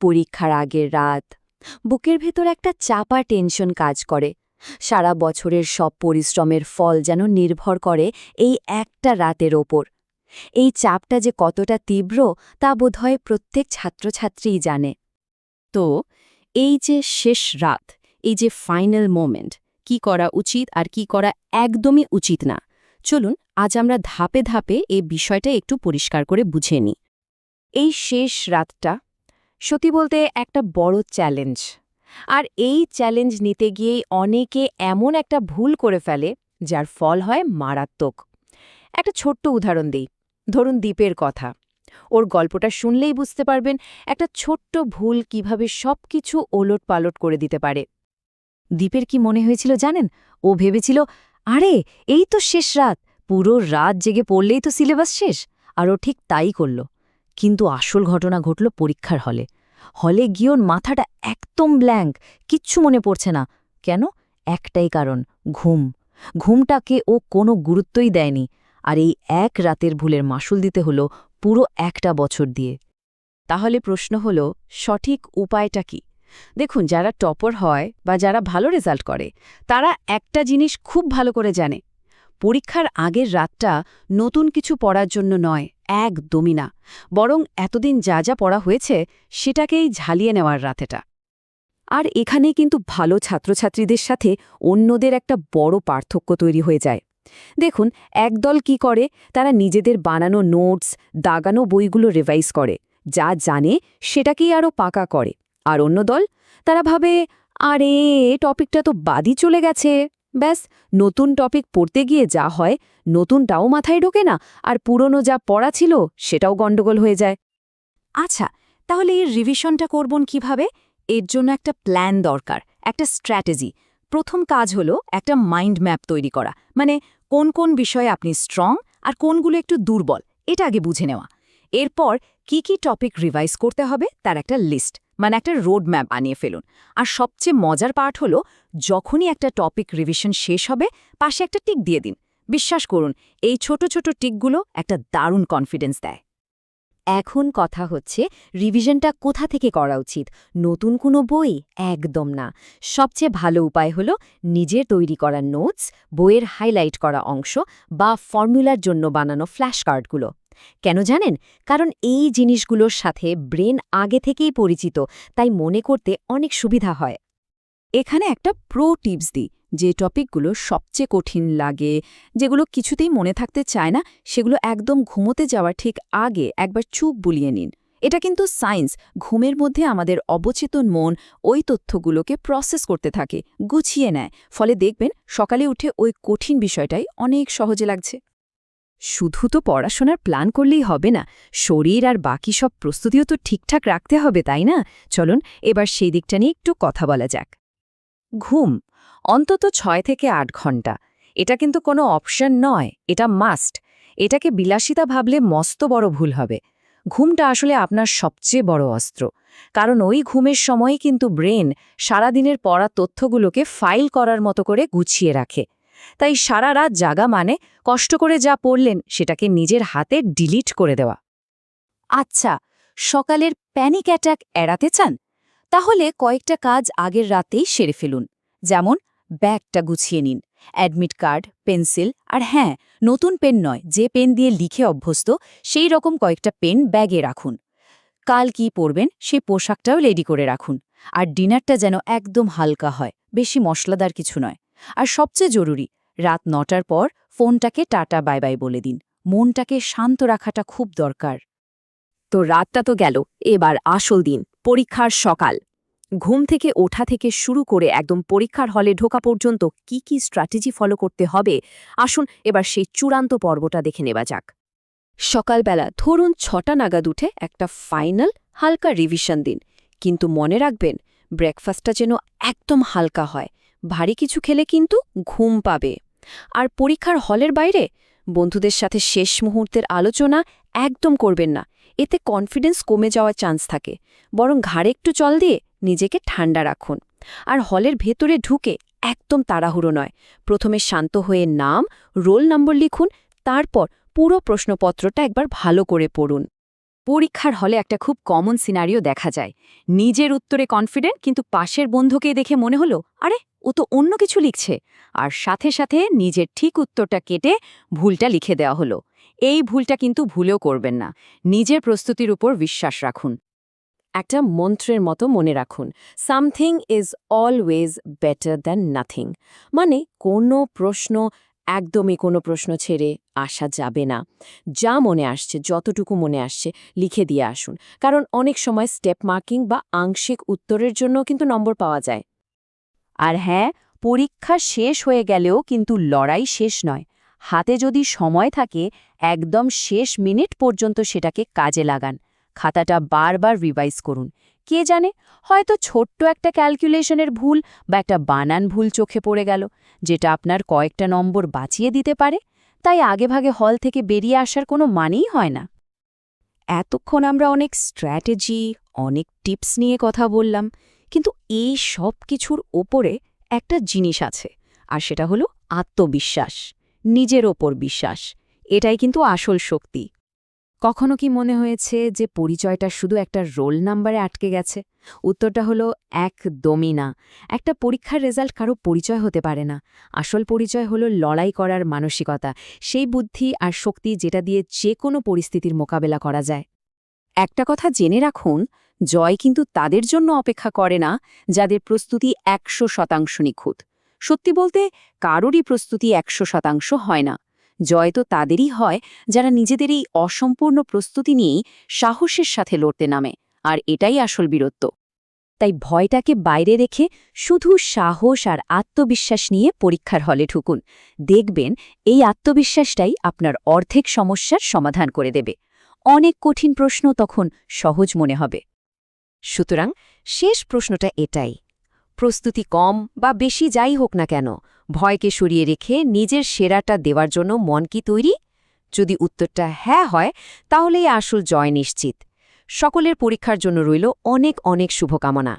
পরীক্ষার আগের রাত। বুকের ভেতর একটা চাপা টেনশন কাজ করে। সারা বছরের সব পরিশ্রমের ফল যেন নির্ভর করে এই একটা রাতের ওপর। এই চাপটা যে কতটা তীব্র, তা বোধহয় প্রত্যেক ছাত্রছাত্রীই জানে। তো, এই যে শেষ রাত, এই যে ফাইনাল মোমেন্ট, কি করা উচিত আর কি করা একদমই উচিত না। চলুন, আজ আমরা ধাপে ধাপে এই বিষয়টা একটু পরিষ্কার করে বুঝে নিই। এই শেষ রাতটা সত্যি বলতে একটা বড় চ্যালেঞ্জ। আর এই চ্যালেঞ্জ নিতে গিয়েই অনেকে এমন একটা ভুল করে ফেলে, যার ফল হয় মারাত্মক। একটা ছোট্ট উদাহরণ দিই, ধরুন দ্বীপের কথা। ওর গল্পটা শুনলেই বুঝতে পারবেন একটা ছোট্ট ভুল কীভাবে সবকিছু ওলট পালট করে দিতে পারে। দ্বীপের কি মনে হয়েছিল জানেন? ও ভেবেছিল, আরে, এই তো শেষ রাত, পুরো রাত জেগে পড়লেই তো সিলেবাস শেষ। আর ও ঠিক তাই করল। কিন্তু আসল ঘটনা ঘটল পরীক্ষার হলে। হলে গিয়ে ওর মাথাটা একদম ব্ল্যাঙ্ক কিচ্ছু মনে পড়ছে না। কেন? একটাই কারণ, ঘুম। ঘুমটাকে ও কোনো গুরুত্বই দেয়নি। আর এই এক রাতের ভুলের মাসুল দিতে হলো পুরো একটা বছর দিয়ে। তাহলে প্রশ্ন হল, সঠিক উপায়টা কি? দেখুন, যারা টপার হয় বা যারা ভালো রেজাল্ট করে, তারা একটা জিনিস খুব ভালো করে জানে। পরীক্ষার আগের রাতটা নতুন কিছু পড়ার জন্য নয়। একদমই না। বরং এতদিন যা যা পড়া হয়েছে, সেটাকেই ঝালিয়ে নেওয়ার রাতেটা। আর এখানে কিন্তু ভালো ছাত্রছাত্রীদের সাথে অন্যদের একটা বড় পার্থক্য তৈরি হয়ে যায়। দেখুন, একদল কি করে, তারা নিজেদের বানানো নোটস, দাগানো বইগুলো রিভাইজ করে। যা জানে, সেটাকেই আরও পাকা করে। আর অন্য দল, তারা ভাবে, আরে টপিকটা তো বাদই চলে গেছে। ব্যাস, নতুন টপিক পড়তে গিয়ে যা হয়, নতুনটাও মাথায় ঢোকে না, আর পুরনো যা পড়া ছিল, সেটাও গণ্ডগোল হয়ে যায়। আচ্ছা তাহলে এর রিভিশনটা করবন কীভাবে? এর জন্য একটা প্ল্যান দরকার, একটা স্ট্র্যাটেজি প্রথম কাজ হলো একটা মাইন্ড ম্যাপ তৈরি করা মানে কোন কোন বিষয়ে আপনি স্ট্রং আর কোনগুলো একটু দুর্বল, এটা আগে বুঝে নেওয়া। এরপর কি কি টপিক রিভাইজ করতে হবে, তার একটা লিস্ট মানে একটা রোড ম্যাপ বানিয়ে ফেলুন। আর সবচেয়ে মজার পার্ট হলো, যখনই একটা টপিক রিভিশন শেষ হবে, পাশে একটা টিক দিয়ে দিন। বিশ্বাস করুন, এই ছোট ছোট টিকগুলো একটা দারুণ কনফিডেন্স দেয়। এখন কথা হচ্ছে রিভিশনটা কোথা থেকে করা উচিত? নতুন কোনো বই? একদম না। সবচেয়ে ভালো উপায় হল, নিজের তৈরি করা নোটস বইয়ের হাইলাইট করা অংশ বা ফর্মুলার জন্য বানানো ফ্ল্যাশ কার্ডগুলো কেন জানেন? কারণ এই জিনিসগুলোর সাথে ব্রেন আগে থেকেই পরিচিত, তাই মনে করতে অনেক সুবিধা হয়। এখানে একটা প্রো টিপস দিই, যে টপিকগুলো সবচেয়ে কঠিন লাগে, যেগুলো কিছুতেই মনে থাকতে চায় না, সেগুলো একদম ঘুমোতে যাওয়ার ঠিক আগে একবার চুপ বুলিয়ে নিন। এটা কিন্তু সায়েন্স, ঘুমের মধ্যে আমাদের অবচেতন মন ওই তথ্যগুলোকে প্রসেস করতে থাকে, গুছিয়ে নেয়। ফলে দেখবেন সকালে উঠে ওই কঠিন বিষয়টাই অনেক সহজে লাগছে। শুধু তো পড়াশোনার প্ল্যান করলেই হবে না, শরীর আর বাকি সব প্রস্তুতিও তো ঠিকঠাক রাখতে হবে, তাই না? চলুন, এবার সেই দিকটা নিয়ে একটু কথা বলা যাক। ঘুম, অন্তত ছয় থেকে আট ঘণ্টা। এটা কিন্তু কোনো অপশন নয়, এটা মাস্ট। এটাকে বিলাসিতা ভাবলে মস্ত বড় ভুল হবে। ঘুমটা আসলে আপনার সবচেয়ে বড় অস্ত্র। কারণ ওই ঘুমের সময়ই কিন্তু ব্রেন সারাদিনের পড়া তথ্যগুলোকে ফাইল করার মতো করে গুছিয়ে রাখে। তাই সারা রাত জাগা মানে কষ্ট করে যা পড়লেন সেটাকে নিজের হাতে ডিলিট করে দেওয়া। আচ্ছা সকালের প্যানিক অ্যাটাক এড়াতে চান? তাহলে কয়েকটা কাজ আগের রাতেই সেরে ফেলুন। যেমন, ব্যাগটা গুছিয়ে নিন। অ্যাডমিট কার্ড পেন্সিল আর হ্যাঁ নতুন পেন নয়, যে পেন দিয়ে লিখে অভ্যস্ত, সেই রকম কয়েকটা পেন ব্যাগে রাখুন। কাল কি পরবেন, সেই পোশাকটাও রেডি করে রাখুন। আর ডিনারটা যেন একদম হালকা হয়, বেশি মশলাদার কিছু নয়। আর সবচেয়ে জরুরি, রাত নটার পর ফোনটাকে টাটা বাই বাই বলে দিন। মনটাকে শান্ত রাখাটা খুব দরকার। তো রাতটা তো গেল, এবার আসল দিন, পরীক্ষার সকাল। ঘুম থেকে ওঠা থেকে শুরু করে একদম পরীক্ষার হলে ঢোকা পর্যন্ত কি কি স্ট্র্যাটেজি ফলো করতে হবে, আসুন এবার সেই চূড়ান্ত পর্বটা দেখে নেওয়া যাক। সকালবেলা ধরুন ছটা নাগাদ উঠে একটা ফাইনাল হালকা রিভিশন দিন। কিন্তু মনে রাখবেন, ব্রেকফাস্টটা যেন একদম হালকা হয়। ভারী কিছু খেলে কিন্তু ঘুম পাবে। আর পরীক্ষার হলের বাইরে বন্ধুদের সাথে শেষ মুহূর্তের আলোচনা একদম করবেন না। এতে কনফিডেন্স কমে যাওয়ার চান্স থাকে। বরং ঘাড়ে একটু চল দিয়ে নিজেকে ঠান্ডা রাখুন। আর হলের ভেতরে ঢুকে একদম তাড়াহুড়ো নয়। প্রথমে শান্ত হয়ে নাম, রোল নম্বর লিখুন, তারপর পুরো প্রশ্নপত্রটা একবার ভালো করে পড়ুন। পরীক্ষার হলে একটা খুব কমন সিনারিও দেখা যায়। নিজের উত্তরে কনফিডেন্ট কিন্তু পাশের বন্ধুকে দেখে মনে হলো, আরে, ও তো অন্য কিছু লিখছে। আর সাথে সাথে নিজের ঠিক উত্তরটা কেটে ভুলটা লিখে দেওয়া হলো। এই ভুলটা কিন্তু ভুলেও করবেন না। নিজের প্রস্তুতির উপর বিশ্বাস রাখুন। একটা মন্ত্রের মতো মনে রাখুন something is always better than nothing মানে কোনো প্রশ্ন একদমই কোনো প্রশ্ন ছেড়ে আসা যাবে না। যা মনে আসছে, যতটুকু মনে আসছে, লিখে দিয়ে আসুন। কারণ অনেক সময় স্টেপ মার্কিং বা আংশিক উত্তরের জন্য কিন্তু নম্বর পাওয়া যায়। আর হ্যাঁ পরীক্ষা শেষ হয়ে গেলেও কিন্তু লড়াই শেষ নয়। হাতে যদি সময় থাকে, একদম শেষ মিনিট পর্যন্ত সেটাকে কাজে লাগান। খাতাটা বারবার রিভাইজ করুন। কে জানে, হয়তো ছোট্ট একটা ক্যালকুলেশনের ভুল বা একটা বানান ভুল চোখে পড়ে গেল, যেটা আপনার কয়েকটা নম্বর বাঁচিয়ে দিতে পারে। তাই আগেভাগে হল থেকে বেরিয়ে আসার কোনো মানেই হয় না। এতক্ষণ আমরা অনেক স্ট্র্যাটেজি অনেক টিপস নিয়ে কথা বললাম, কিন্তু এই সব কিছুর ওপরে একটা জিনিস আছে, আর সেটা হলো আত্মবিশ্বাস, নিজের ওপর বিশ্বাস, এটাই কিন্তু আসল শক্তি। কখনো কি মনে হয়েছে যে পরিচয়টা শুধু একটা রোল নাম্বারে আটকে গেছে? উত্তরটা হলো, একদমই না। একটা পরীক্ষার রেজাল্ট কারও পরিচয় হতে পারে না। আসল পরিচয় হলো লড়াই করার মানসিকতা। সেই বুদ্ধি আর শক্তি যেটা দিয়ে যে কোনো পরিস্থিতির মোকাবেলা করা যায়। একটা কথা জেনে রাখুন, জয় কিন্তু তাদের জন্য অপেক্ষা করে না, যাদের প্রস্তুতি একশো শতাংশ নিখুঁত। সত্যি বলতে, কারোরই প্রস্তুতি একশো শতাংশ হয় না। জয় তো তাদেরই হয় যারা নিজেদের এই অসম্পূর্ণ প্রস্তুতি নিয়েই সাহসের সাথে লড়তে নামে, আর এটাই আসল বীরত্ব। তাই ভয়টাকে বাইরে রেখে শুধু সাহস আর আত্মবিশ্বাস নিয়ে পরীক্ষার হলে ঢুকুন। দেখবেন এই আত্মবিশ্বাসটাই আপনার অর্ধেক সমস্যার সমাধান করে দেবে। অনেক কঠিন প্রশ্ন তখন সহজ মনে হবে। সুতরাং শেষ প্রশ্নটা এটাই। প্রস্তুতি কম বা বেশি যাই হোক না কেন, ভয়কে সরিয়ে রেখে নিজের সেরাটা দেওয়ার জন্য মন কি তৈরি? যদি উত্তরটা হ্যাঁ হয়, তাহলেই আসল জয় নিশ্চিত। সকলের পরীক্ষার জন্য রইল অনেক অনেক শুভকামনা।